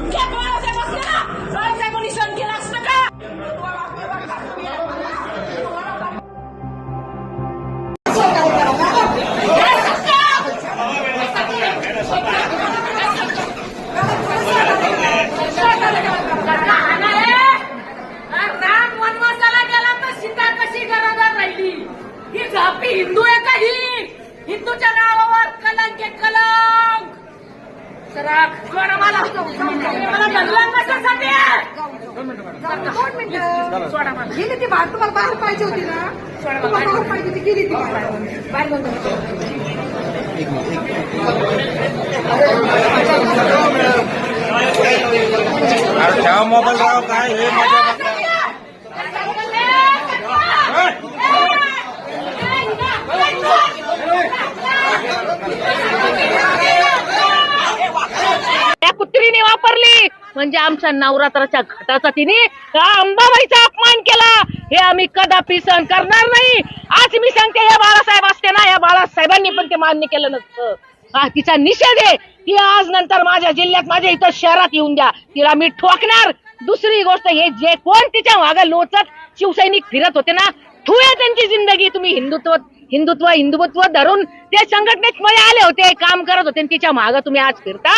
तुमच्या बाळासाहेब बाळासाहेबांनी सण कशी गरज हिंदू जरा सोडा मला मला धरला कशासाठी दोन मिनिटं सोडा मला गेली ती बाहेर तुम्हाला बाहेर पाहिजे होती ना सोडा तुम्हाला मला बाहेर पाहिजे होती गेली ती बाहेर ठेवा मोबाईल राव काय हे मजा बघा म्हणजे आमच्या नवरात्राच्या घटाचा तिने अंबाबाईचा अपमान केला. हे आम्ही कदापि सहन करणार नाही. आज मी सांगते या बाळासाहेब असते ना या बाळासाहेबांनी पण ते मान्य केलं नसतं. हा तिचा निषेध आहे ती आज नंतर माझ्या जिल्ह्यात माझ्या इथं शहरात येऊन द्या. तिला मी ठोकणार. दुसरी गोष्ट हे जे कोण तिच्यामागे लोचत शिवसैनिक फिरत होते ना ठुये त्यांची जिंदगी तुम्ही हिंदुत्व हिंदुत्व हिंदुत्व धरून ते संघटनेत मध्ये आले होते काम करत होते आणि तिच्यामागे तुम्ही आज फिरता.